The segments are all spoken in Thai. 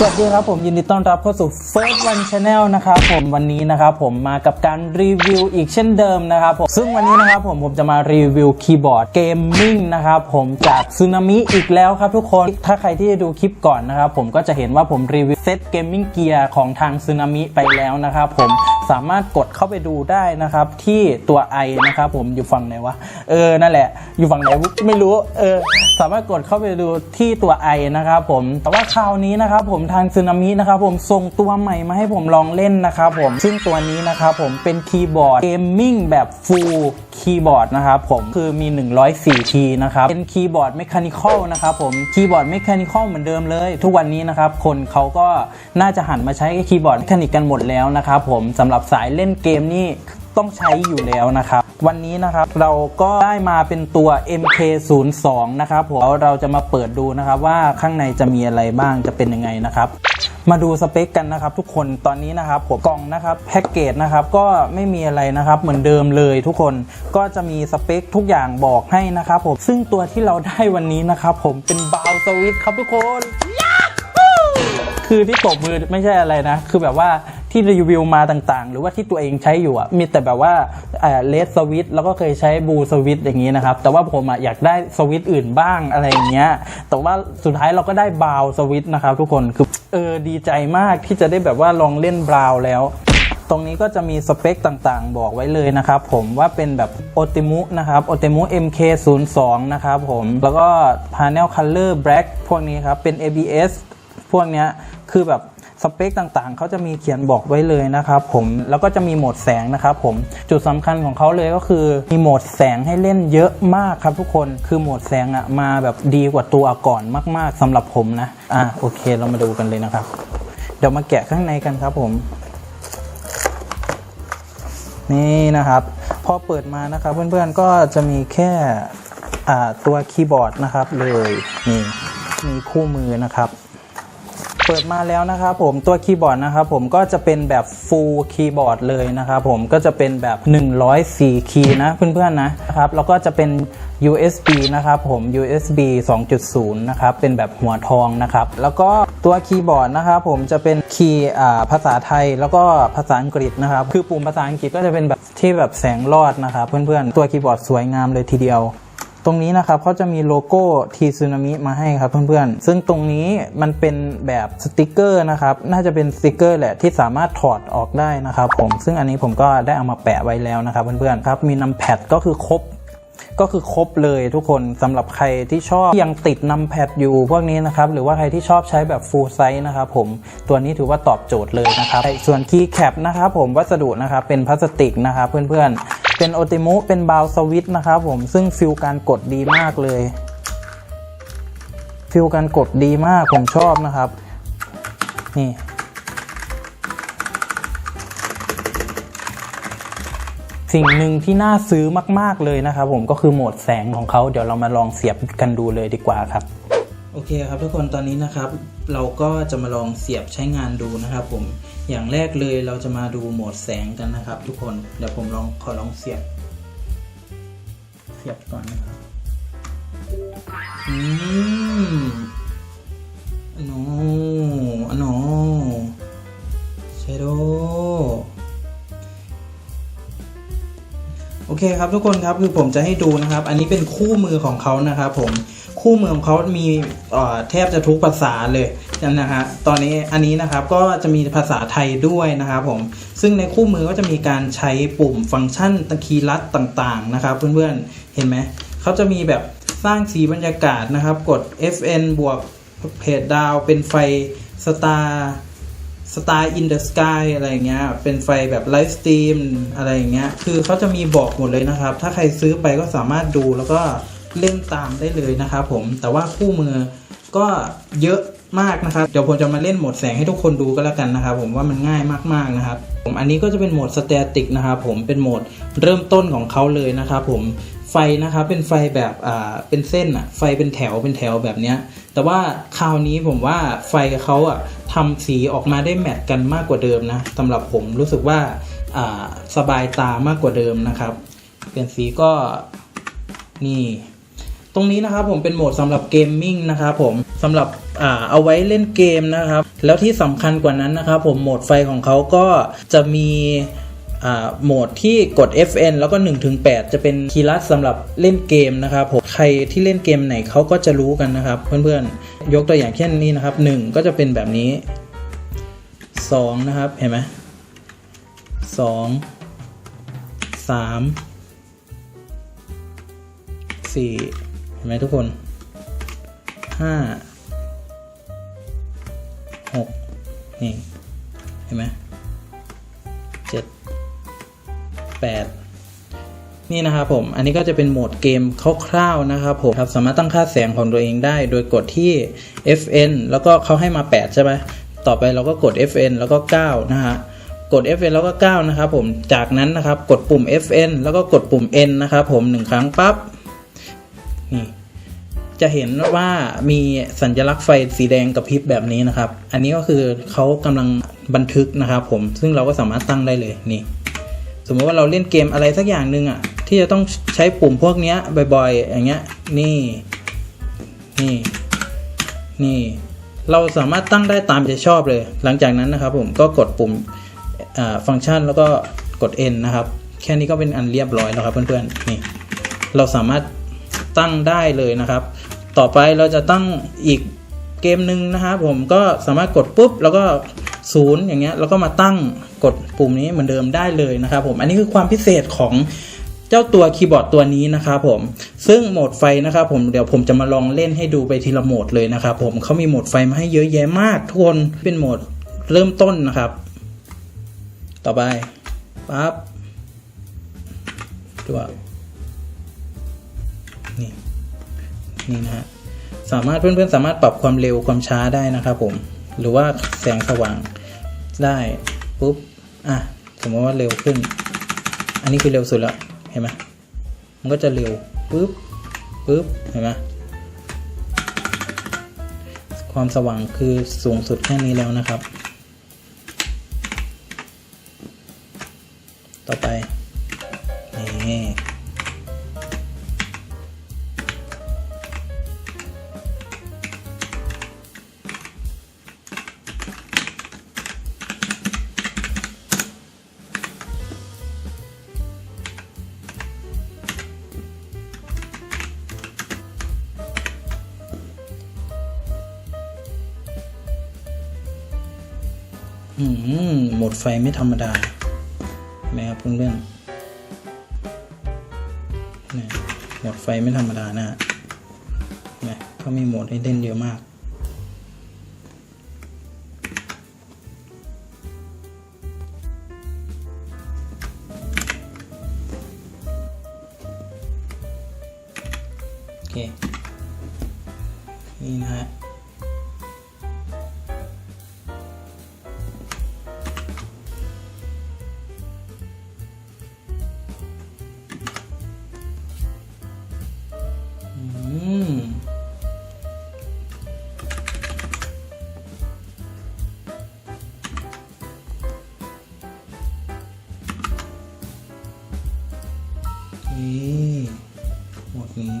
สวัสดีครับผมยินดีต้อนรับเข้าสู่ First One Channel นะครับผมวันนี้นะครับผมมากับการรีวิวอีกเช่นเดิมนะครับผมซึ่งวันนี้นะครับผมผมจะมารีวิวคีย์บอร์ดเกมมิ่งนะครับผมจากซูนามิอีกแล้วครับทุกคนถ้าใครที่ดูคลิปก่อนนะครับผมก็จะเห็นว่าผมรีวิวเซตเกมมิ่งเกียร์ของทางซูนามิไปแล้วนะครับผม สามารถกดเข้าไปดูได้นะครับที่ตัว i นะครับผมอยู่ฝั่งไหนวะเออนั่นแหละ อยู่ฝั่งไหนไม่รู้เออสามารถกดเข้าไปดูที่ตัว i นะครับผมแต่ว่าคราวนี้นะครับผมทางซึนามินะครับผมส่งตัวใหม่มาให้ผมลองเล่นนะครับผมซึ่งตัวนี้นะครับผมเป็นคีย์บอร์ดเกมมิ่งแบบฟูลคีย์บอร์ดนะครับผมคือมี 104คีนะครับเป็นคีย์บอร์ดเมคานิคอลนะครับผมคีย์บอร์ดเมคานิคอลเหมือนเดิมเลย ทุกวันนี้นะครับคนเขาก็น่าจะหันมาใช้คีย์บอร์ดเมคานิกกันหมดแล้วนะครับผมสำหรับสายเล่นเกมนี่ต้องใช้อยู่แล้วนะครับ วันนี้นะครับเราก็ได้มาเป็นตัว MK02 นะครับผมเราจะมาเปิดดูนะครับว่าข้างในจะมีอะไรบ้างจะเป็นยังไงนะครับมาดูสเปคกันนะครับทุกคนตอนนี้นะครับผมกล่องนะครับแพ็กเกจนะครับก็ไม่มีอะไรนะครับเหมือนเดิมเลยทุกคนก็จะมีสเปคทุกอย่างบอกให้นะครับผมซึ่งตัวที่เราได้วันนี้นะครับผมเป็นบาวสวิตครับทุกคน คือที่ตบมือไม่ใช่อะไรนะ คือแบบว่า ที่รีวิวมาต่างๆ หรือว่าที่ตัวเองใช้อยู่อะมีแต่แบบว่าเลสสวิตแล้วก็เคยใช้บูสวิตอย่างนี้นะครับ แต่ว่าผมอะอยากได้สวิตอื่นบ้างอะไรอย่างเงี้ยแต่ว่าสุดท้ายเราก็ได้บราวสวิตนะครับทุกคนคือเออดีใจมากที่จะได้แบบว่าลองเล่นบราวแล้วตรงนี้ก็จะมีสเปคต่างๆ บอกไว้เลยนะครับผมว่าเป็นแบบ o t i m u นะครับ o t i m u MK02 นะครับผม แล้วก็ Panel Color Black พวกนี้ครับ เป็น ABS พวกเนี้ยคือแบบ เปคต่างๆ เขาจะมีเขียนบอกไว้เลยนะครับผมแล้วก็จะมีโหมดแสงนะครับผมจุดสำคัญของเขาเลยก็คือมีโหมดแสงให้เล่นเยอะมากครับทุกคนคือโหมดแสงอะมาแบบดีกว่าตัวก่อนมาก ๆสำหรับผมนะอะโอเคเรามาดูกันเลยนะครับ เดี๋ยวมาแกะข้างในกันครับผมนี่นะครับ พอเปิดมานะครับเพื่อนๆก็จะมีแค่ตัวคีย์บอร์ดนะครับเลยนี่มีคู่มือนะครับ เปิดมาแล้วนะครับผมตัวคีย์บอร์ดนะครับผมก็จะเป็นแบบ full คีย์บอร์ดเลยนะครับผมก็จะเป็นแบบ 104 คีย์นะเพื่อนๆนะครับแล้วก็จะเป็น USB นะครับผม USB 2.0 นะครับเป็นแบบหัวทองนะครับแล้วก็ตัวคีย์บอร์ดนะครับผมจะเป็นคีย์อ่าภาษาไทยแล้วก็ภาษาอังกฤษนะครับคือปุ่มภาษาอังกฤษก็จะเป็นแบบที่แบบแสงรอดนะครับเพื่อนๆตัวคีย์บอร์ดสวยงามเลยทีเดียว ตรงนี้นะครับเขาจะมีโลโก้ทีซูนามิมาให้ครับเพื่อนๆ ซึ่งตรงนี้มันเป็นแบบสติกเกอร์นะครับ น่าจะเป็นสติกเกอร์แหละที่สามารถถอดออกได้นะครับผม ซึ่งอันนี้ผมก็ได้เอามาแปะไว้แล้วนะครับเพื่อนๆ ครับ มีนัมแพดก็คือครบก็คือครบเลยทุกคนสำหรับใครที่ชอบยังติดนัมแพดอยู่พวกนี้นะครับหรือว่าใครที่ชอบใช้แบบฟูลไซส์นะครับผมตัวนี้ถือว่าตอบโจทย์เลยนะครับส่วนคีย์แคปนะครับผมวัสดุนะครับเป็นพลาสติกนะครับเพื่อนๆ เป็นโอติมุเป็นบาวสวิตนะครับผมซึ่งฟิลการกดดีมากเลย ฟิลการกดดีมากผมชอบนะครับ นี่สิ่งหนึ่งที่น่าซื้อมาก ๆ เลยนะครับผมก็คือโหมดแสงของเขาเดี๋ยวเรามาลองเสียบกันดูเลยดีกว่าครับ โอเคครับทุกคนตอนนี้นะครับ เราก็จะมาลองเสียบใช้งานดูนะครับผม อย่างแรกเลยเราจะมาดูโหมดแสงกันนะครับ ทุกคนเดี๋ยวผมลองขอลองเสียบ เสียบก่อนนะครับอืมอันโนอันโนเโอเคครับทุกคนครับคือผมจะให้ดูนะครับ อันนี้เป็นคู่มือของเขานะครับผมคู่มือของเขามีแทบจะทุกภาษาเลยนะฮะตอนนี้อันนี้นะครับก็จะมีภาษาไทยด้วยนะครับผมซึ่งในคู่มือก็จะมีการใช้ปุ่มฟังก์ชันตะคีย์ลัดต่างๆนะครับ เพื่อนๆเห็นไหมเขาจะมีแบบสร้างสีบรรยากาศนะครับ กด FN บวกเพจดาวเป็นไฟสตาร์ สไตล์อินเดอะสกายอะไรเงี้ย เป็นไฟแบบไลฟ์สตรีมอะไรเงี้ย คือเขาจะมีบอกหมดเลยนะครับ ถ้าใครซื้อไปก็สามารถดูแล้วก็เล่นตามได้เลยนะครับผม แต่ว่าคู่มือก็เยอะมากนะครับ เดี๋ยวผมจะมาเล่นโหมดแสงให้ทุกคนดูก็แล้วกันนะครับผมว่ามันง่ายมากๆนะครับผมอันนี้ก็จะเป็นโหมดสเตติกนะครับผมเป็นโหมดเริ่มต้นของเขาเลยนะครับผมไฟนะครับเป็นไฟแบบอ่าเป็นเส้นอะไฟเป็นแถวเป็นแถวแบบเนี้ย แต่ว่าคราวนี้ผมว่าไฟเขาอะทำสีออกมาได้แมทกันมากกว่าเดิมนะสำหรับผมรู้สึกว่าสบายตามากกว่าเดิมนะครับ เปลี่ยนสีก็นี่ ตรงนี้นะครับผมเป็นโหมดสำหรับเกมมิ่งนะครับผมสำหรับอเอาไว้เล่นเกมนะครับ แล้วที่สำคัญกว่านั้นนะครับผมโหมดไฟของเขาก็จะมี โหมดที่กด FN แล้วก็1ถึง8จะเป็นคีย์ลัดสำหรับเล่นเกมนะครับผมใครที่เล่นเกมไหนเขาก็จะรู้กันนะครับ เพื่อนๆ ยกตัวอย่างเช่นนี้นะครับ 1 ก็จะเป็นแบบนี้ 2 นะครับ เห็นไหมสองสามสี่เห็นไหมทุกคนห้าหกนี่ เห็นไหม 8 นี่นะครับผมอันนี้ก็จะเป็นโหมดเกมคร่าวๆนะครับผมครับสามารถตั้งค่าแสงของตัวเองได้ โดยกดที่ fn แล้วก็เขาให้มา 8 ใช่ไหมต่อไปเราก็กด fn แล้วก็9นะฮะกด Fn แล้วก็ 9 นะครับผม จากนั้นนะครับกดปุ่ม Fn แล้วก็กดปุ่ม N นะครับผม 1 ครั้งปับ๊บ นี่ จะเห็นว่ามีสัญลักษณ์ไฟสีแดงกับพริบแบบนี้นะครับ อันนี้ก็คือเขากำลังบันทึกนะครับผม ซึ่งเราก็สามารถตั้งได้เลย นี่ สมมติว่าเราเล่นเกมอะไรสักอย่างหนึ่งอะที่จะต้องใช้ปุ่มพวกเนี้ยบ่อยๆ อย่างเงี้ย นี่ นี่ นี่ เราสามารถตั้งได้ตามใจชอบเลย หลังจากนั้นนะครับผมก็กดปุ่มฟังก์ชันแล้วก็กด N นะครับ แค่นี้ก็เป็นอันเรียบร้อยแล้วครับเพื่อนๆ นี่ เราสามารถตั้งได้เลยนะครับ ต่อไปเราจะตั้งอีกเกมหนึ่งนะครับผมก็สามารถกดปุ๊บแล้วก็ ศูนย์อย่างเงี้ยแล้วก็มาตั้งกดปุ่มนี้เหมือนเดิมได้เลยนะครับผมอันนี้คือความพิเศษของเจ้าตัวคีย์บอร์ดตัวนี้นะครับผมซึ่งโหมดไฟนะครับผมเดี๋ยวผมจะมาลองเล่นให้ดูไปทีละโหมดเลยนะครับผมเขามีโหมดไฟมาให้เยอะแยะมากทุกคนเป็นโหมดเริ่มต้นนะครับ ต่อไปปั๊บตัวนี่นี่นะฮะสามารถเพื่อนๆสามารถปรับความเร็วความช้าได้นะครับผมหรือว่าแสงสว่าง ได้ปุ๊บอะสมมติว่าเร็วขึ้น อันนี้คือเร็วสุดแล้วเห็นไหมมันก็จะเร็วปุ๊บปุ๊บเห็นไหมความสว่างคือสูงสุดแค่นี้แล้วนะครับ ต่อไปนี่ อืมหมดไฟไม่ธรรมดาไหมครับเพื่อนๆหมดไฟไม่ธรรมดานะฮะเห็นไหมเขามีโหมดให้เล่นเยอะมากโอเคนี่นะฮะ นี่หมดนี้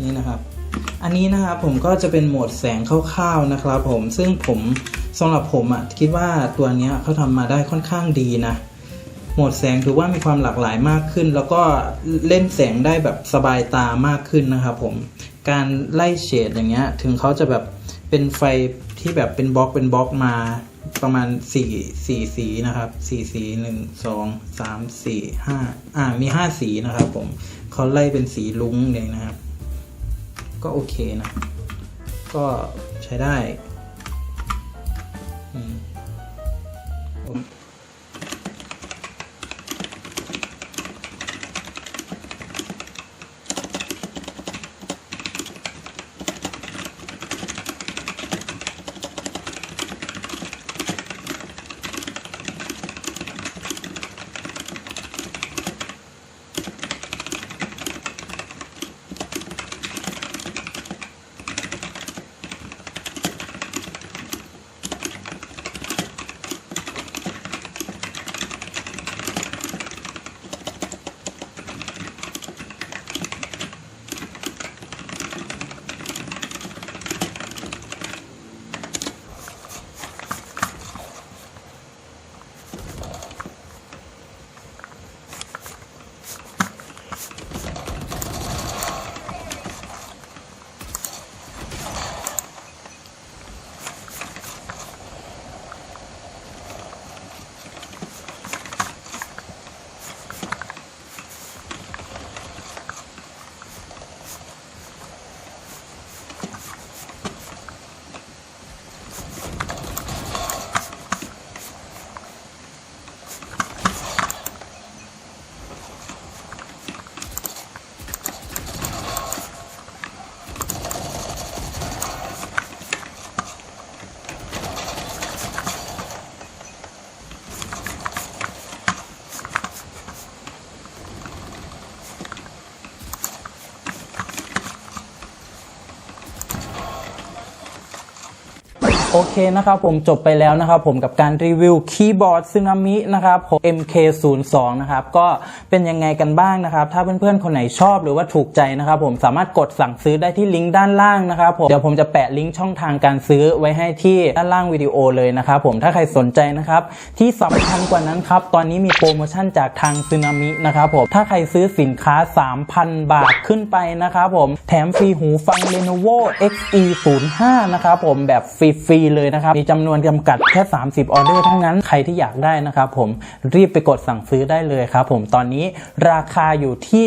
นี่นะครับ อันนี้นะครับผมก็จะเป็นโหมดแสงคร่าวๆนะครับผมซึ่งผมสำหรับผมอะ่ะคิดว่าตัวนี้เขาทำมาได้ค่อนข้างดีนะโหมดแสงถือว่ามีความหลากหลายมากขึ้น แล้วก็เล่นแสงได้แบบสบายตามากขึ้นนะครับผมการไล่เฉดอย่างเงี้ยถึงเขาจะแบบเป็นไฟที่แบบเป็นบล็อกเป็นบล็อกมาประมาณสี่สี่สีนะครับสี่สีหนึ่งสองสามสี่ห้าอ่ามีห้าสีนะครับผมเขาไล่เป็นสีลุ้งเลยนะครับ ก็โอเคนะ ก็ใช้ได้ โอเคนะครับผมจบไปแล้วนะครับผมกับการรีวิวคีย์บอร์ดซึนามินะครับผม MK02 นะครับก็เป็นยังไงกันบ้างนะครับถ้าเพื่อนๆคนไหนชอบหรือว่าถูกใจนะครับผมสามารถกดสั่งซื้อได้ที่ลิงก์ด้านล่างนะครับผมเดี๋ยวผมจะแปะลิงก์ช่องทางการซื้อไว้ให้ที่ด้านล่างวิดีโอเลยนะครับผมถ้าใครสนใจนะครับที่สำคัญกว่านั้นครับตอนนี้มีโปรโมชั่นจากทางซึนามินะครับผมถ้าใครซื้อสินค้า 3,000 บาทขึ้นไปนะครับผมแถมฟรีหูฟัง Lenovo XE05 นะครับผมแบบฟรีเลยนะครับ มีจำนวนจำกัดแค่ 30 ออเดอร์เท่านั้นใครที่อยากได้นะครับผมรีบไปกดสั่งซื้อได้เลยครับผมตอนนี้ราคาอยู่ที่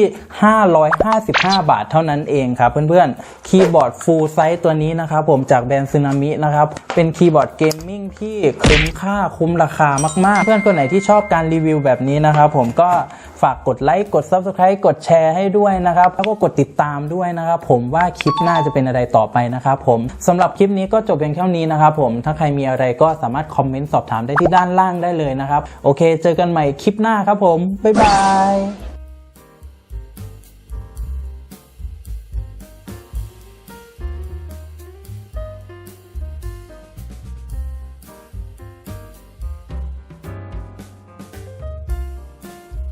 555 บาทเท่านั้นเองครับเพื่อนๆคีย์บอร์ด full size ตัวนี้นะครับผมจากแบรนด์ซึนามินะครับเป็นคีย์บอร์ดเกมมิ่งที่คุ้มค่าคุ้มราคามากๆ เพื่อนคนไหนที่ชอบการรีวิวแบบนี้นะครับผมก็ ฝากกดไลค์กด Subscribe กดแชร์ให้ด้วยนะครับแล้วก็กดติดตามด้วยนะครับผมว่าคลิปหน้าจะเป็นอะไรต่อไปนะครับผมสำหรับคลิปนี้ก็จบเพียงเท่านี้นะครับผมถ้าใครมีอะไรก็สามารถคอมเมนต์สอบถามได้ที่ด้านล่างได้เลยนะครับโอเค เจอกันใหม่คลิปหน้าครับผมบ๊ายบาย